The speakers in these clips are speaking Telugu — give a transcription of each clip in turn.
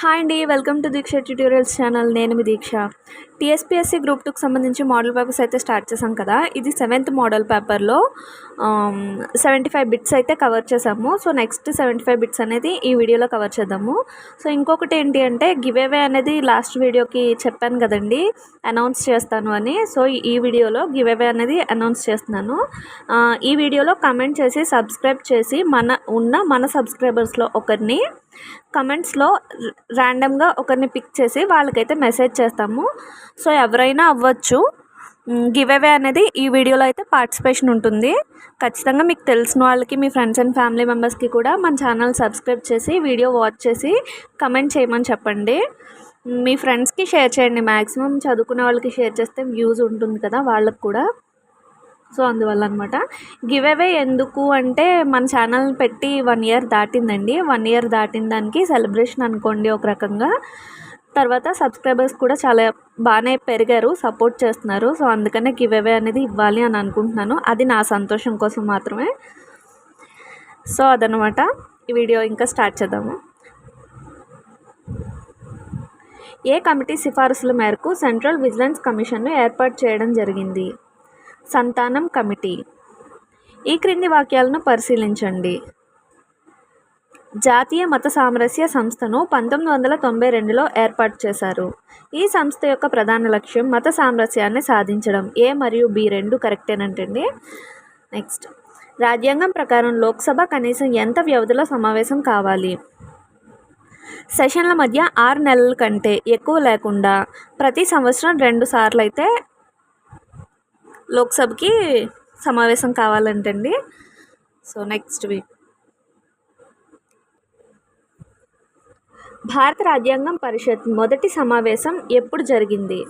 హాయ్ అండి welcome to Deeksha tutorials channel. నేను మీ దీక్ష. టీఎస్పీఎస్సీ గ్రూప్ టూకి సంబంధించి మోడల్ పేపర్స్ అయితే స్టార్ట్ చేసాం కదా. ఇది సెవెంత్ మోడల్ పేపర్లో సెవెంటీ ఫైవ్ బిట్స్ అయితే కవర్ చేసాము so next seventy five bits అనేది ఈ వీడియోలో కవర్ చేద్దాము. సో ఇంకొకటి ఏంటి అంటే గివ్ అవే అనేది లాస్ట్ వీడియోకి చెప్పాను కదండి అనౌన్స్ చేస్తాను అని. సో ఈ వీడియోలో గివ్ అవే అనేది అనౌన్స్ చేస్తున్నాను. ఈ వీడియోలో కమెంట్ చేసి సబ్స్క్రైబ్ చేసి మన ఉన్న మన సబ్స్క్రైబర్స్లో ఒకరిని కమెంట్స్లో ర్యాండమ్గా ఒకరిని పిక్ చేసి వాళ్ళకైతే మెసేజ్ చేస్తాము. సో ఎవరైనా అవ్వచ్చు. గివ్ అవే అనేది ఈ వీడియోలో అయితే పార్టిసిపేషన్ ఉంటుంది. ఖచ్చితంగా మీకు తెలిసిన వాళ్ళకి మీ ఫ్రెండ్స్ అండ్ ఫ్యామిలీ మెంబర్స్కి కూడా మన ఛానల్ సబ్స్క్రైబ్ చేసి వీడియో వాచ్ చేసి కమెంట్ చేయమని చెప్పండి. మీ ఫ్రెండ్స్కి షేర్ చేయండి. మ్యాక్సిమం చదువుకునే వాళ్ళకి షేర్ చేస్తే వ్యూస్ ఉంటుంది కదా వాళ్ళకి కూడా. సో అందువల్ల అనమాట గివ్ అవే ఎందుకు అంటే మన ఛానల్ పెట్టి వన్ ఇయర్ దాటిందండి. వన్ ఇయర్ దాటిన దానికి సెలబ్రేషన్ అనుకోండి ఒక రకంగా. తర్వాత సబ్స్క్రైబర్స్ కూడా చాలా బాగానే పెరిగారు సపోర్ట్ చేస్తున్నారు. సో అందుకనే గివ్ అవే అనేది ఇవ్వాలి అని అనుకుంటున్నాను. అది నా సంతోషం కోసం మాత్రమే. సో అదనమాట ఈ వీడియో ఇంకా స్టార్ట్ చేద్దాము. ఏ కమిటీ సిఫారసుల మేరకు సెంట్రల్ విజిలెన్స్ కమిషన్ను ఏర్పాటు చేయడం జరిగింది? సంతానం కమిటీ. ఈ క్రింది వాక్యాలను పరిశీలించండి. జాతీయ మత సామరస్య సంస్థను పంతొమ్మిది వందల తొంభై రెండులో ఏర్పాటు చేశారు. ఈ సంస్థ యొక్క ప్రధాన లక్ష్యం మత సామరస్యాన్ని సాధించడం. ఏ మరియు బి రెండు కరెక్టేనంటండి? నెక్స్ట్. రాజ్యాంగం ప్రకారం లోక్సభ కనీసం ఎంత వ్యవధిలో సమావేశం కావాలి? సెషన్ల మధ్య ఆరు నెలల కంటే ఎక్కువ లేకుండా ప్రతి సంవత్సరం రెండు సార్లు అయితే లోక్సభకి సమావేశం కావాలంటండి. So next week. భారత రాజ్యాంగం పరిషత్ మొదటి సమావేశం ఎప్పుడు జరిగింది?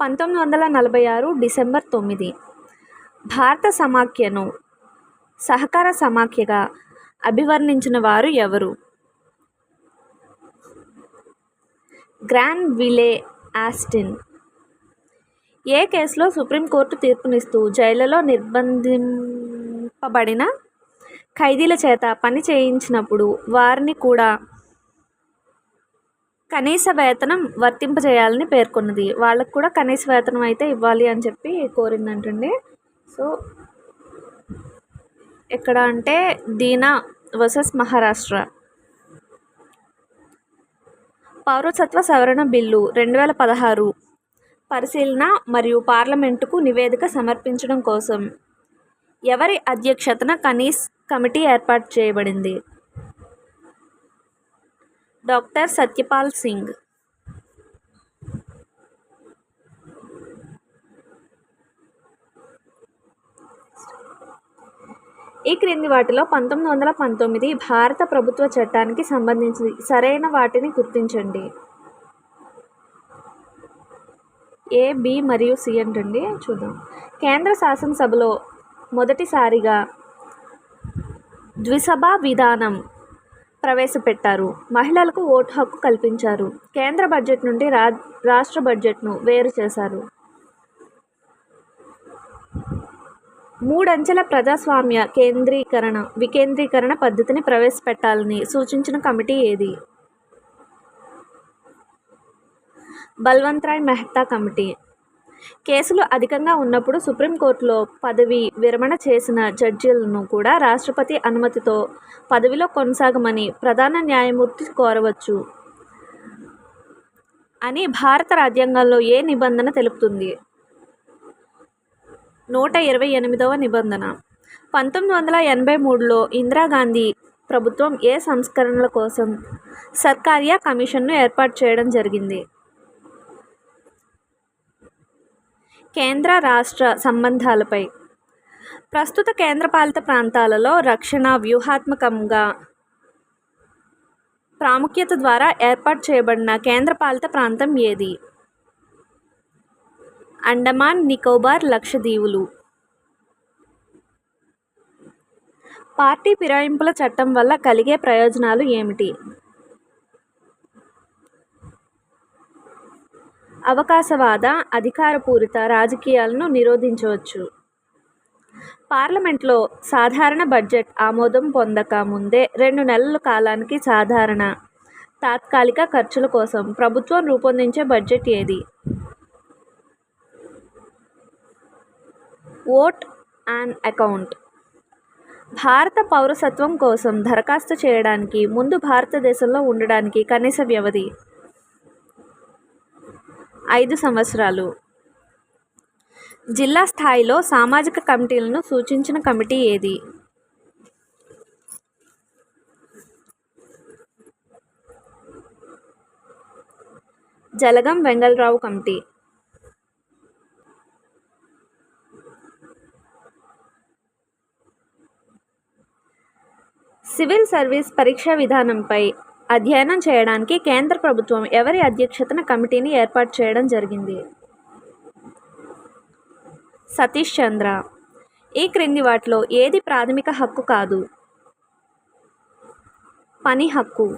పంతొమ్మిది వందల నలభై ఆరు డిసెంబర్ తొమ్మిది. భారత సమాఖ్యను సహకార సమాఖ్యగా అభివర్ణించిన వారు ఎవరు? Grand Wiley Austin. ఏ కేసులో సుప్రీంకోర్టు తీర్పునిస్తూ జైలులో నిర్బంధింపబడిన ఖైదీల చేత పని చేయించినప్పుడు వారిని కూడా కనీస వేతనం వర్తింపజేయాలని పేర్కొన్నది. వాళ్ళకు కూడా కనీస వేతనం అయితే ఇవ్వాలి అని చెప్పి కోరిందంటండి. సో ఎక్కడ అంటే దీనా వర్సెస్ మహారాష్ట్ర. పౌరసత్వ సవరణ బిల్లు రెండు వేల పదహారు పరిశీలన మరియు పార్లమెంటుకు నివేదిక సమర్పించడం కోసం ఎవరి అధ్యక్షతన కనీస్ కమిటీ ఏర్పాటు చేయబడింది. డాక్టర్ సత్యపాల్ సింగ్. ఈ క్రింది వాటిలో పంతొమ్మిది వందల పంతొమ్మిది భారత ప్రభుత్వ చట్టానికి సంబంధించి సరైన వాటిని గుర్తించండి. ఏ బి మరియు సి అంటండి చూద్దాం. కేంద్ర శాసనసభలో మొదటిసారిగా ద్విసభా విధానం ప్రవేశపెట్టారు. మహిళలకు ఓటు హక్కు కల్పించారు. కేంద్ర బడ్జెట్ నుండి రా రాష్ట్ర బడ్జెట్ను వేరు చేశారు. మూడంచెల ప్రజాస్వామ్య కేంద్రీకరణ వికేంద్రీకరణ పద్ధతిని ప్రవేశపెట్టాలని సూచించిన కమిటీ ఏది? బల్వంత్ రాయ్ మెహతా కమిటీ. కేసులు అధికంగా ఉన్నప్పుడు సుప్రీంకోర్టులో పదవి విరమణ చేసిన జడ్జీలను కూడా రాష్ట్రపతి అనుమతితో పదవిలో కొనసాగమని ప్రధాన న్యాయమూర్తి కోరవచ్చు అని భారత రాజ్యాంగంలో ఏ నిబంధన తెలుపుతుంది? నూట ఇరవై ఎనిమిదవ నిబంధన. పంతొమ్మిది వందల ఎనభై మూడులో ఇందిరాగాంధీ ప్రభుత్వం ఏ సంస్కరణల కోసం సర్కారియా కమిషన్ను ఏర్పాటు చేయడం జరిగింది? కేంద్ర రాష్ట్ర సంబంధాలపై. ప్రస్తుత కేంద్రపాలిత ప్రాంతాలలో రక్షణ వ్యూహాత్మకంగా ప్రాముఖ్యత ద్వారా ఏర్పాటు చేయబడిన కేంద్రపాలిత ప్రాంతం ఏది? అండమాన్ నికోబార్ లక్షదీవులు పార్టీ ఫిరాయింపుల చట్టం వల్ల కలిగే ప్రయోజనాలు ఏమిటి? అవకాశవాద అధికారపూరిత రాజకీయాలను నిరోధించవచ్చు. పార్లమెంట్లో సాధారణ బడ్జెట్ ఆమోదం పొందక ముందే రెండు నెలల కాలానికి సాధారణ. తాత్కాలిక ఖర్చుల కోసం ప్రభుత్వం రూపొందించే బడ్జెట్ ఏది? Vote and account. భారత పౌరసత్వం కోసం దరఖాస్తు చేయడానికి ముందు భారతదేశంలో ఉండడానికి కనీస వ్యవధి ఐదు సంవత్సరాలు. జిల్లా స్థాయిలో సామాజిక కమిటీలను సూచించిన కమిటీ ఏది? Jalagam Vengala Rao committee. Civil service పరీక్షా విధానంపై అధ్యయనం చేయడానికి కేంద్ర ప్రభుత్వం ఎవరి అధ్యక్షతన కమిటీని ఏర్పాటు చేయడం జరిగింది? సతీష్ చంద్ర. ఈ క్రింది వాటిలో ఏది ప్రాథమిక హక్కు కాదు? పని హక్కు.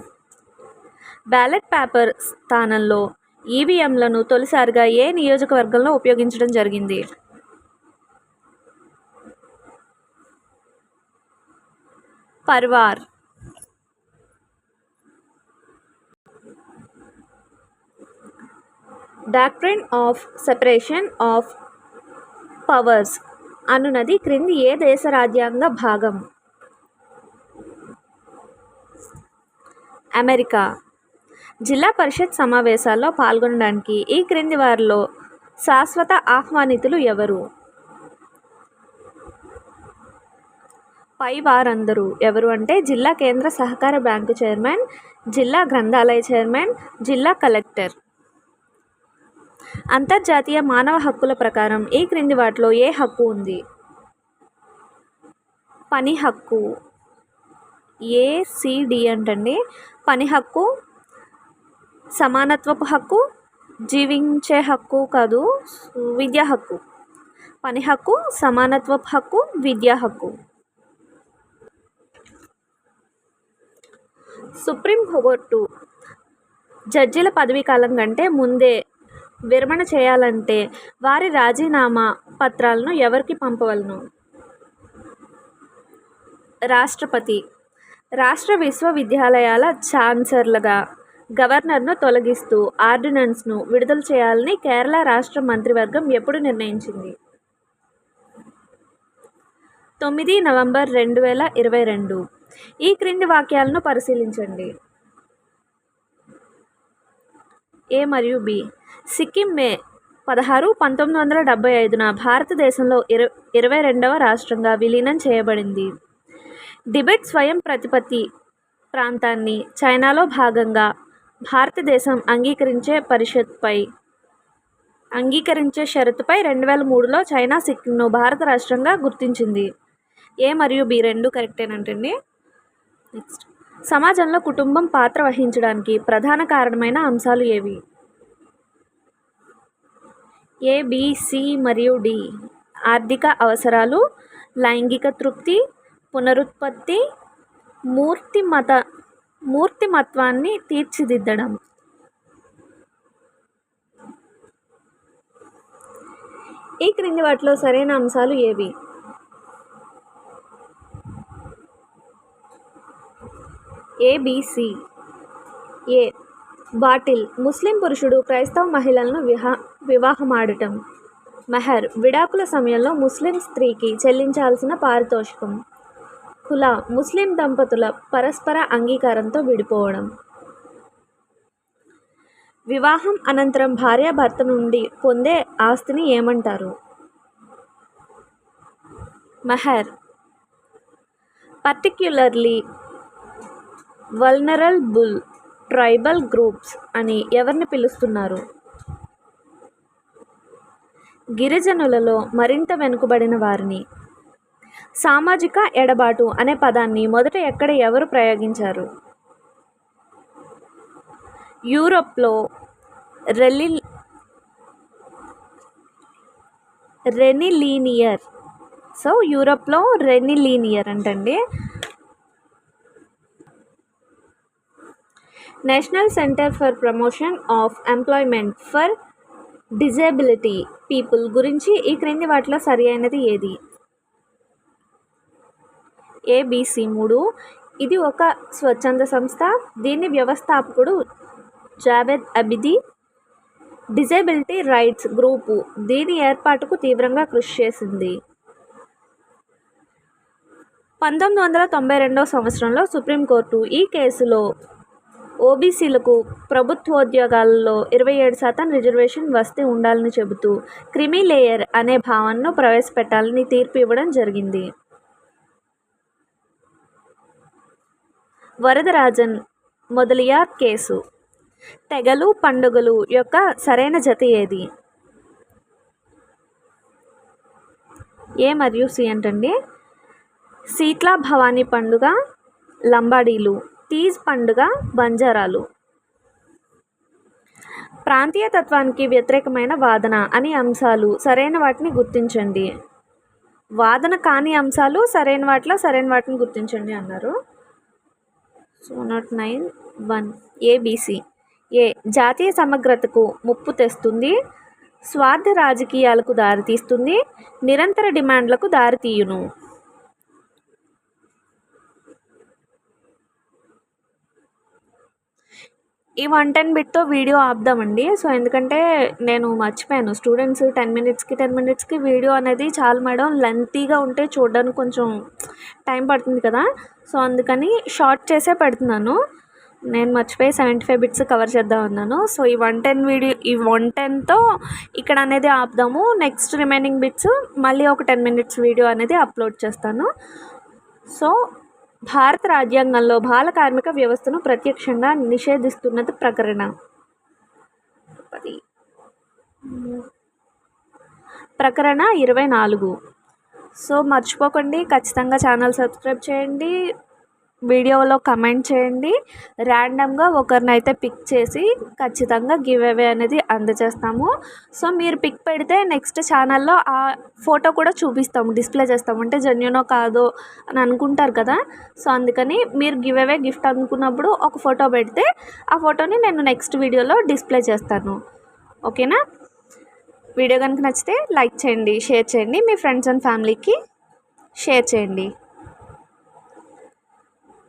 బ్యాలెట్ పేపర్ స్థానంలో ఈవీఎంలను తొలిసారిగా ఏ నియోజకవర్గంలో ఉపయోగించడం జరిగింది? Parivar. Doctrine of separation of powers అనునది క్రింది ఏ దేశ రాజ్యాంగ భాగం? అమెరికా. జిల్లా పరిషత్ సమావేశాల్లో పాల్గొనడానికి ఈ క్రింది వారిలో శాశ్వత ఆహ్వానితులు ఎవరు? పై వారందరూ ఎవరు అంటే జిల్లా కేంద్ర సహకార బ్యాంకు చైర్మన్ జిల్లా గ్రంథాలయ చైర్మన్ జిల్లా కలెక్టర్. అంతర్జాతీయ మానవ హక్కుల ప్రకారం ఈ క్రింది వాటిలో ఏ హక్కు ఉంది? పని హక్కు. ఏసిడి అంటండి. పని హక్కు సమానత్వపు హక్కు జీవించే హక్కు కాదు విద్యా హక్కు. పని హక్కు సమానత్వపు హక్కు విద్యా హక్కు. సుప్రీం కోర్టు జడ్జిల పదవీ కాలం కంటే ముందే విరమణ చేయాలంటే వారి రాజీనామా పత్రాలను ఎవరికి పంపవలను? రాష్ట్రపతి. రాష్ట్ర విశ్వవిద్యాలయాల ఛాన్సలర్గా గవర్నర్ను తొలగిస్తూ ఆర్డినెన్స్ను విడుదల చేయాలని కేరళ రాష్ట్ర మంత్రివర్గం ఎప్పుడు నిర్ణయించింది? తొమ్మిది నవంబర్ రెండు వేల ఇరవై రెండు. ఈ క్రింది వాక్యాలను పరిశీలించండి. ఏ మరియు బి? సిక్కిం మే పదహారు పంతొమ్మిది వందల డెబ్బై ఐదున భారతదేశంలో ఇర ఇరవై రెండవ రాష్ట్రంగా విలీనం చేయబడింది. టిబెట్ స్వయం ప్రతిపత్తి ప్రాంతాన్ని చైనాలో భాగంగా భారతదేశం అంగీకరించే పరిషత్పై అంగీకరించే షరతుపై రెండు వేల మూడులో చైనా సిక్కింను భారత రాష్ట్రంగా గుర్తించింది. ఏ మరియు బి రెండు కరెక్టేనంటండి? నెక్స్ట్. సమాజంలో కుటుంబం పాత్ర వహించడానికి ప్రధాన కారణమైన అంశాలు ఏవి? ఏ బి సి మరియు డి. ఆర్థిక అవసరాలు లైంగిక తృప్తి పునరుత్పత్తి మూర్తిమత మూర్తిమత్వాన్ని తీర్చిదిద్దడం. ఈ క్రింది వాటిలో సరైన అంశాలు ఏవి? ఏబిసి ఏ బాటిల్. ముస్లిం పురుషుడు క్రైస్తవ మహిళలను విహా వివాహమాడటం. మెహర్. విడాకుల సమయంలో ముస్లిం స్త్రీకి చెల్లించాల్సిన పారితోషికం. కులా. ముస్లిం దంపతుల పరస్పర అంగీకారంతో విడిపోవడం. వివాహం అనంతరం భార్యాభర్త నుండి పొందే ఆస్తిని ఏమంటారు? మెహర్. పర్టిక్యులర్లీ వల్నరబుల్ ట్రైబల్ గ్రూప్స్ అని ఎవరిని పిలుస్తున్నారు? గిరిజనులలో మరింత వెనుకబడిన వారిని. సామాజిక ఎడబాటు అనే పదాన్ని మొదట ఎక్కడ ఎవరు ప్రయోగించారు? యూరోప్లో రెలి రెనిలీనియర్. సో యూరోప్లో రెనిలీనియర్ అంటండి. National centre for promotion of employment for disability people గురించి ఈ క్రింది వాటిలో సరి అయినది ఏది? ఏబిసి మూడు. ఇది ఒక స్వచ్ఛంద సంస్థ. దీని వ్యవస్థాపకుడు Javed Abidi disability rights group దీని ఏర్పాటుకు తీవ్రంగా కృషి చేసింది. పంతొమ్మిది వందల తొంభై రెండవ సంవత్సరంలో సుప్రీంకోర్టు ఈ కేసులో ఓబీసీలకు ప్రభుత్వోద్యోగాల్లో ఇరవై ఏడు శాతం రిజర్వేషన్ వస్తే ఉండాలని చెబుతూ క్రిమీ లేయర్ అనే భావనను ప్రవేశపెట్టాలని తీర్పు ఇవ్వడం జరిగింది. వరదరాజన్ మొదలియార్ కేసు. తెగలు పండుగలు యొక్క సరైన జత ఏది? ఏ మరియు సి అంటండి. శీట్లా భవానీ పండుగ లంబాడీలు. తీజ్ పండుగ బంజారాలు. ప్రాంతీయ తత్వానికి వ్యతిరేకమైన వాదన అని అంశాలు సరైన వాటిని గుర్తించండి. వాదన కాని అంశాలు సరైన వాటిలో సరైన వాటిని గుర్తించండి అన్నారు. So not nine one A B C ఏ జాతీయ సమగ్రతకు ముప్పు తెస్తుంది స్వార్థ రాజకీయాలకు దారితీస్తుంది నిరంతర డిమాండ్లకు దారితీయును. ఈ వన్ టెన్ బిట్తో వీడియో ఆపుదామండి. సో ఎందుకంటే నేను మర్చిపోయాను. స్టూడెంట్స్ టెన్ మినిట్స్కి టెన్ మినిట్స్కి వీడియో అనేది చాలు మేడం. లెంతీగా ఉంటే చూడడానికి కొంచెం టైం పడుతుంది కదా. సో అందుకని షార్ట్ చేసే పెడుతున్నాను. నేను మర్చిపోయి సెవెంటీ ఫైవ్ బిట్స్ కవర్ చేద్దాం అన్నాను. సో ఈ వన్ టెన్ వీడియో ఈ వన్ టెన్తో ఇక్కడ అనేది ఆపుదాము. నెక్స్ట్ రిమైనింగ్ బిట్స్ మళ్ళీ ఒక టెన్ మినిట్స్ వీడియో అనేది అప్లోడ్ చేస్తాను. సో భారత రాజ్యాంగంలో బాల కార్మిక వ్యవస్థను ప్రత్యక్షంగా నిషేధిస్తున్నది ప్రకరణ. పది. ప్రకరణ ఇరవై నాలుగు. సో మర్చిపోకండి ఖచ్చితంగా ఛానల్ సబ్స్క్రైబ్ చేయండి. వీడియోలో కమెంట్ చేయండి. ర్యాండమ్గా ఒకరినైతే పిక్ చేసి ఖచ్చితంగా గివ్ అవే అనేది అందజేస్తాము. సో మీరు పిక్ పెడితే నెక్స్ట్ ఛానల్లో ఆ ఫోటో కూడా చూపిస్తాము డిస్ప్లే చేస్తాము. అంటే జెన్యునో కాదో అని అనుకుంటారు కదా. సో అందుకని మీరు గివ్ అవే గిఫ్ట్ అనుకున్నప్పుడు ఒక ఫోటో పెడితే ఆ ఫోటోని నేను నెక్స్ట్ వీడియోలో డిస్ప్లే చేస్తాను. ఓకేనా? వీడియో కనుక నచ్చితే లైక్ చేయండి షేర్ చేయండి. మీ ఫ్రెండ్స్ అండ్ ఫ్యామిలీకి షేర్ చేయండి.